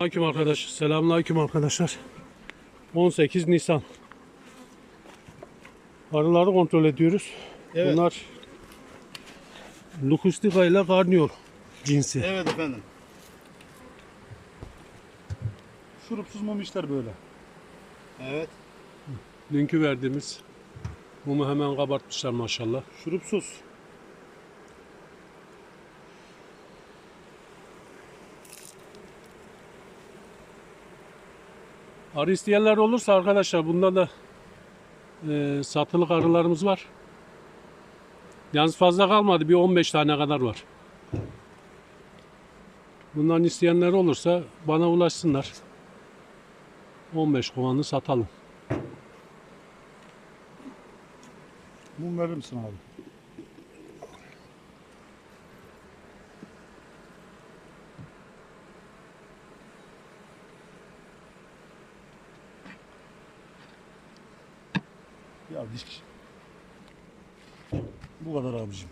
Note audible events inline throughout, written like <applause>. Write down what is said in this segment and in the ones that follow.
Aleyküm arkadaş. Selamünaleyküm arkadaşlar. 18 Nisan. Arıları kontrol ediyoruz. Evet. Bunlar Lukostika ile Garniol cinsi. Evet efendim. Şurupsuz mum işler böyle. Evet. Dünkü verdiğimiz mumu hemen kabartmışlar maşallah. Şurupsuz. Arı isteyenler olursa arkadaşlar bunda da e, satılık arılarımız var. Yalnız fazla kalmadı. Bir 15 tane kadar var. Bundan isteyenler olursa bana ulaşsınlar. 15 kovanı satalım. Mum verir misin abi? Ya diş. Bu kadar abicim.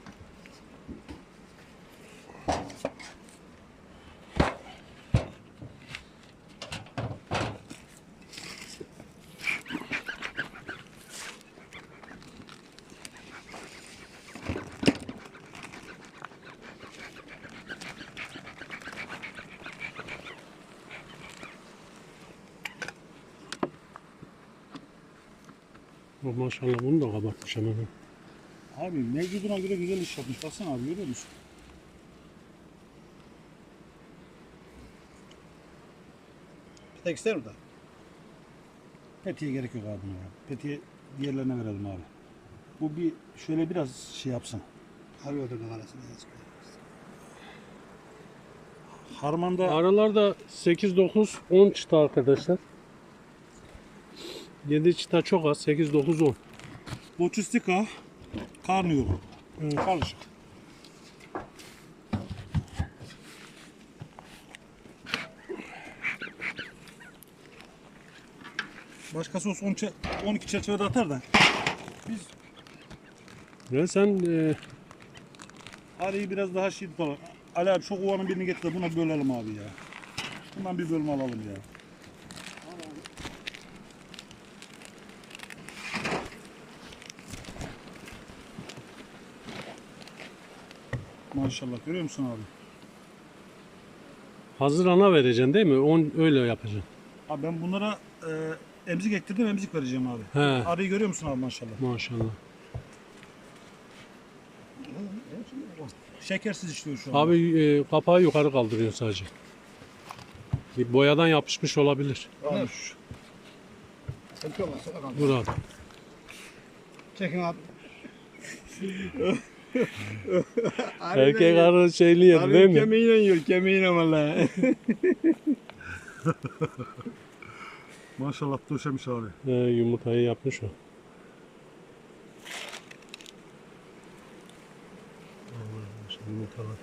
O maşallah bunu da kabartmış hemen. Abi mevcuduna göre güzel iş yapmış. Baksana abi görüyor musun? Tek ister mi daha? Petiye gerek yok abi buna. ya. Petiye diğerlerine verelim abi. Bu bir şöyle biraz şey yapsın. Harbi ödülün arasında yazık. Harmanda Arılar da 8, 9, 10 çıta arkadaşlar. 7 çıta çok az. 8, 9, 10. Boçistika karnıyor. Karışık. Başkası olsa 10 çe- 12 çerçevede atar da. Biz Ya sen e, arayı biraz daha şey tutalım. Ali abi şu kovanın birini getir de buna bölelim abi ya. Bundan bir bölüm alalım ya. Maşallah görüyor musun abi? hazır ana vereceksin değil mi? On, öyle yapacaksın. Abi ben bunlara e, emzik ektirdim emzik vereceğim abi. He. Arıyı görüyor musun abi maşallah? Maşallah. Şekersiz işliyor şu an. Abi e, kapağı yukarı kaldırıyorsun sadece. Bir boyadan yapışmış olabilir. Abi şu-. Dur abi. Çekin abi. <laughs> Erkek arı şeyli yedi değil mi? Kemiğiyle yiyor. Kemiğiyle valla. <laughs> Maşallah döşemiş abi. He, yumurtayı yapmış o. Yumurtalar.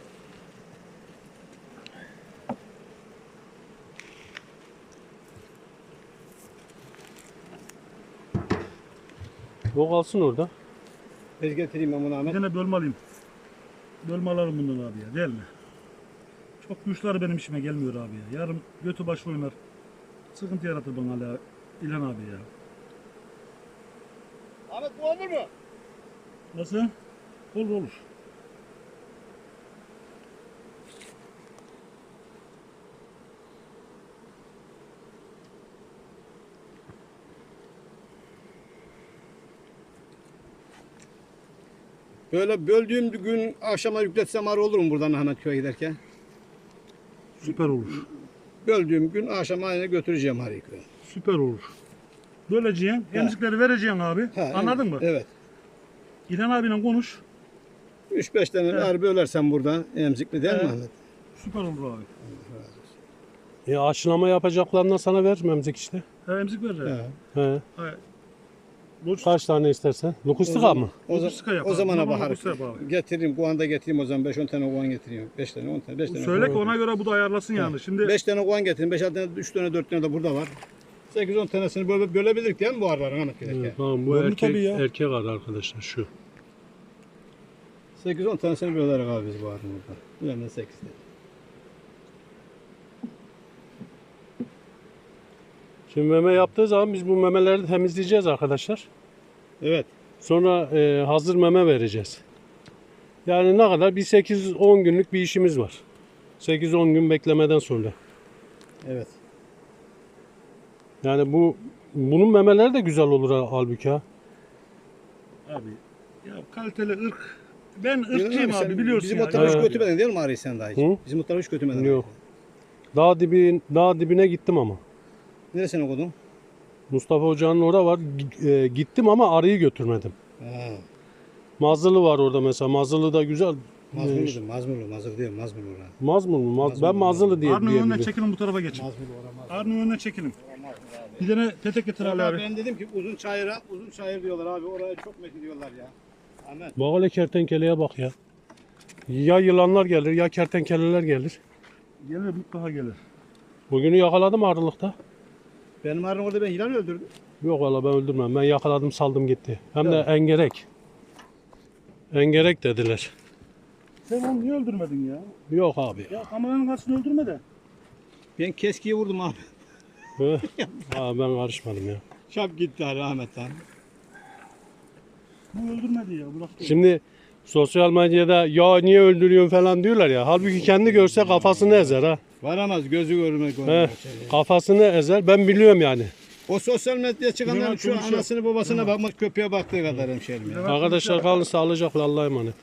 O kalsın orada. Bez getireyim ben bunu Bir Ahmet. tane bölme alayım. Bölme alalım bundan abi ya değil mi? Çok güçleri benim işime gelmiyor abi ya. Yarın götü baş oynar. Sıkıntı yaratır bana hala İlhan abi ya. Ahmet bu olur mu? Nasıl? Olur olur. Böyle böldüğüm gün akşama yükletsem arı olur mu buradan Ahmet köye giderken? Süper olur. Böldüğüm gün akşam aynı götüreceğim arıyı köye. Süper olur. Böleceğin, emzikleri vereceksin abi. Ha, Anladın evet, mı? Evet. İlhan abiyle konuş. 3-5 tane Evet. arı bölersen burada emzikli değil mi Evet. Ahmet? Süper olur abi. E aşılama yapacaklarından sana vermemzik işte. Ha, emzik ver. He. He. Ha. Boş Kaç tane istersen. Lokustika mı? O, za- Lokustika yap o zamana bakar. lokustika yap abi. Getireyim, kovan da getireyim o zaman 5-10 tane kovan getireyim. 5 tane, 10 tane, 5 tane. Söyle ki ona göre bu da ayarlasın yani. Şimdi 5 tane kovan getireyim, 5 tane, 3 tane, 4 tane de burada var. 8-10 tanesini böyle bölebilirdik değil mi bu arıların Ahmet? Evet, tamam bu Bölümü erkek, tabii ya. erkek arı arkadaşlar şu. 8-10 tanesini bölerek abi biz bu arının burada. Bilemeden 8 dedi. Şimdi meme yaptığı zaman biz bu memeleri temizleyeceğiz arkadaşlar. Evet. Sonra e, hazır meme vereceğiz. Yani ne kadar? Bir 8-10 günlük bir işimiz var. 8-10 gün beklemeden sonra. Evet. Yani bu bunun memeleri de güzel olur ha- halbuki ha. Abi ya kaliteli ırk. Ben ırkçıyım abi biliyorsun Bizim ya. o tarafa hiç Evet. götürmedin değil mi Arayı sen daha hiç? Hı? Bizim tarafa hiç götürmedin. Yok. Dağ dibi dağ dibine gittim ama. Neresine okudun? Mustafa Hoca'nın orada var. E, gittim ama arıyı götürmedim. Ha. Mazlılı var orada mesela. Mazlılı da güzel. Mazmur E, mudur? Mazmur mu? Mazır değil Mazmur orası. Mazmur mu? Maz, ben Mazlılı diye Arnın önüne diyebilirim. çekilin bu tarafa geçin. Mazmur orası. Arnın önüne çekilin. Bir tane petek getir Ali abi. Ben dedim ki uzun çayıra, uzun çayır diyorlar abi. Oraya çok metin diyorlar ya. Ahmet. Bak hele kertenkeleye bak ya. Ya yılanlar gelir ya kertenkeleler gelir. Gelir mutlaka gelir. Bugünü yakaladım arılıkta. Benim arın orada ben yılan öldürdüm. Yok valla ben öldürmem. Ben yakaladım saldım gitti. Hem de engerek. Engerek dediler. Sen onu niye öldürmedin ya? Yok abi ya. Kameranın karşısında öldürme de. Ben keskiye vurdum abi. Hı? Aa, ben karışmadım ya. Şap gitti abi Ahmet abi. Bu öldürmedi ya. Bırak. Şimdi sosyal medyada ya niye öldürüyorsun falan diyorlar ya. Halbuki kendi görse kafasını ezer ha. Varamaz gözü görmek olmaz. kafasını ezer. Ben biliyorum yani. O sosyal medyaya çıkanların şu anasını babasına bakmak köpeğe baktığı kadar hemşerim ya. Arkadaşlar kalın sağlıcakla Allah'a emanet.